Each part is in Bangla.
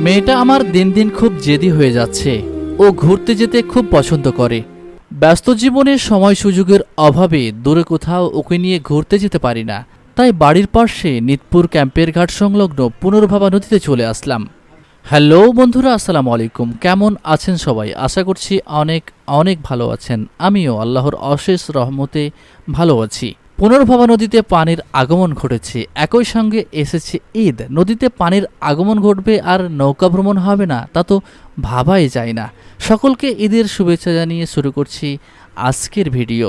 মেয়েটা আমার দিন দিন খুব জেদি হয়ে যাচ্ছে ও ঘুরতে যেতে খুব পছন্দ করে। ব্যস্ত জীবনে সময় সুযোগের অভাবে দূরে কোথাও ওকে নিয়ে ঘুরতে যেতে পারি না। তাই বাড়ির পাশে নিতপুর ক্যাম্পের ঘাট সংলগ্ন পুনর্ভাবা নদীতে চলে আসলাম। হ্যালো বন্ধুরা, আসসালামু আলাইকুম। কেমন আছেন সবাই? আশা করছি অনেক অনেক ভালো আছেন। আমিও আল্লাহর অশেষ রহমতে ভালো আছি। পুনর্ভবা নদীতে পানির আগমন ঘটেছে। একই সঙ্গে এসেছে ঈদ। নদীতে পানির আগমন ঘটবে আর নৌকা ভ্রমণ হবে না, তা তো ভাবাই যায় না। সকলকে ঈদের শুভেচ্ছা জানিয়ে শুরু করছি আজকের ভিডিও।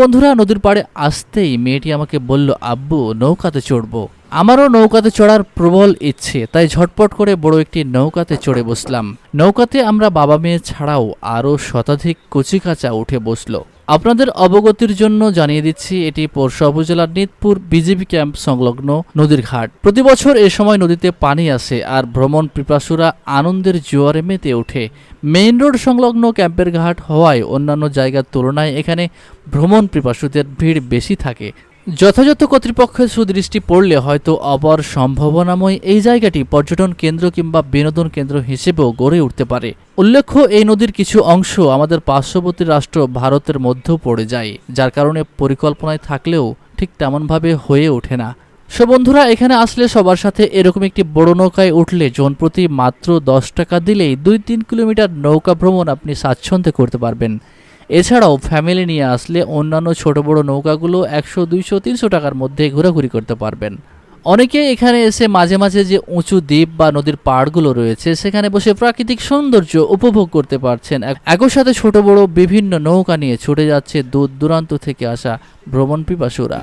বন্ধুরা নদীর পাড়ে আসতেই মেয়েটি আমাকে বলল, আব্বু, নৌকাতে চড়বো। আমারও নৌকাতে চড়ার প্রবল ইচ্ছে, তাই ঝটপট করে বড় একটি নৌকাতে চড়ে বসলাম। নৌকাতে আমরা বাবা মেয়ে ছাড়াও আরও শতাধিক কচিকাচা উঠে বসল। আপনাদের অবগতির জন্য জানিয়ে দিচ্ছি, এটি পরশু উপজেলার নিতপুর বিজেপি ক্যাম্প সংলগ্ন নদীর ঘাট। প্রতি বছর এ সময় নদীতে পানি আসে আর ভ্রমণ পিপাসুরা আনন্দের জোয়ারে মেতে ওঠে। মেইন রোড সংলগ্ন ক্যাম্পের ঘাট হওয়ায় অন্যান্য জায়গার তুলনায় এখানে ভ্রমণ পিপাসুদের ভিড় বেশি থাকে। যথাযথ কর্তৃপক্ষের সুদৃষ্টি পড়লে হয়তো অপর সম্ভাবনাময় এই জায়গাটি পর্যটন কেন্দ্র কিংবা বিনোদন কেন্দ্র হিসেবেও গড়ে উঠতে পারে। উল্লেখ্য, এই নদীর কিছু অংশ আমাদের পার্শ্ববর্তী রাষ্ট্র ভারতের মধ্যেও পড়ে যায়, যার কারণে পরিকল্পনায় থাকলেও ঠিক তেমনভাবে হয়ে ওঠে না। সো বন্ধুরা, এখানে আসলে সবার সাথে এরকম একটি বড় নৌকায় উঠলে জনপ্রতি মাত্র দশ টাকা দিলেই দুই তিন কিলোমিটার নৌকা ভ্রমণ আপনি স্বাচ্ছন্দ্যে করতে পারবেন। এছাড়াও ফ্যামিলি নিয়ে আসলে অন্যান্য ছোট বড় নৌকাগুলো একশো, দুইশো, তিনশো টাকার মধ্যে ঘোরাঘুরি করতে পারবেন। অনেকে এখানে এসে মাঝে মাঝে যে উঁচু দ্বীপ বা নদীর পাড়গুলো রয়েছে, সেখানে বসে প্রাকৃতিক সৌন্দর্য উপভোগ করতে পারছেন। এক- একই সাথে ছোট বড় বিভিন্ন নৌকা নিয়ে ছুটে যাচ্ছে দূর দূরান্ত থেকে আসা ভ্রমণ পিপাসুরা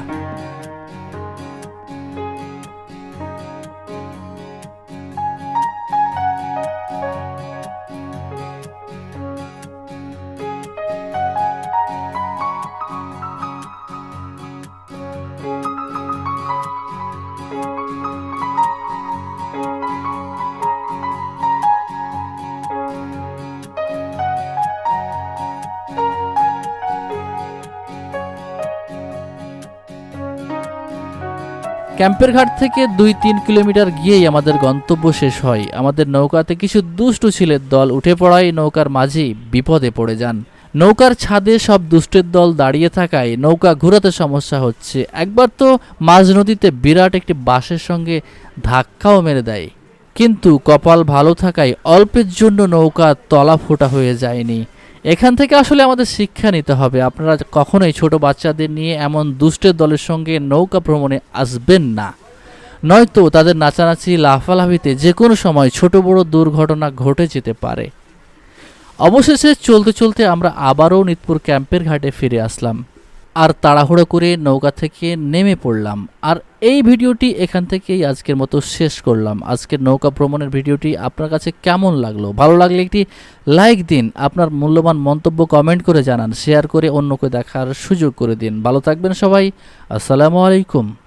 ক্যাম্পের ঘাট থেকে দুই তিন কিলোমিটার গিয়েই আমাদের গন্তব্য শেষ হয়। আমাদের নৌকাতে কিছু দুষ্টু ছেলের দল উঠে পড়ায় নৌকার মাঝেই বিপদে পড়ে যান। নৌকার ছাদে সব দুষ্টের দল দাঁড়িয়ে থাকায় নৌকা ঘোরাতে সমস্যা হচ্ছে। একবার তো মাঝ নদীতে বিরাট একটি বাঁশের সঙ্গে ধাক্কাও মেরে দেয়। কিন্তু কপাল ভালো থাকায় অল্পের জন্য নৌকা তলা ফোটা হয়ে যায়নি। এখান থেকে আসলে আমাদের শিক্ষা নিতে হবে। আপনারা কখনোই ছোট বাচ্চাদের নিয়ে এমন দুষ্টের দলের সঙ্গে নৌকা ভ্রমণে আসবেন না। নয়তো তাদের নাচানাচি, লাফালাফিতে যে কোনো সময় ছোট বড় দুর্ঘটনা ঘটে যেতে পারে। অবশেষে চলতে চলতে আমরা আবারও নিতপুর ক্যাম্পের ঘাটে ফিরে আসলাম। আর তাড়াহুড়ো করে নৌকা থেকে নেমে পড়লাম। আর এই ভিডিওটি এখান থেকেই আজকের মতো শেষ করলাম। আজকের নৌকা ভ্রমণের ভিডিওটি আপনার কাছে কেমন লাগল? ভালো লাগলে একটি লাইক দিন, আপনার মূল্যবান মন্তব্য কমেন্ট করে জানান, শেয়ার করে অন্যকে দেখার সুযোগ করে দিন। ভালো থাকবেন সবাই, আসসালামু আলাইকুম।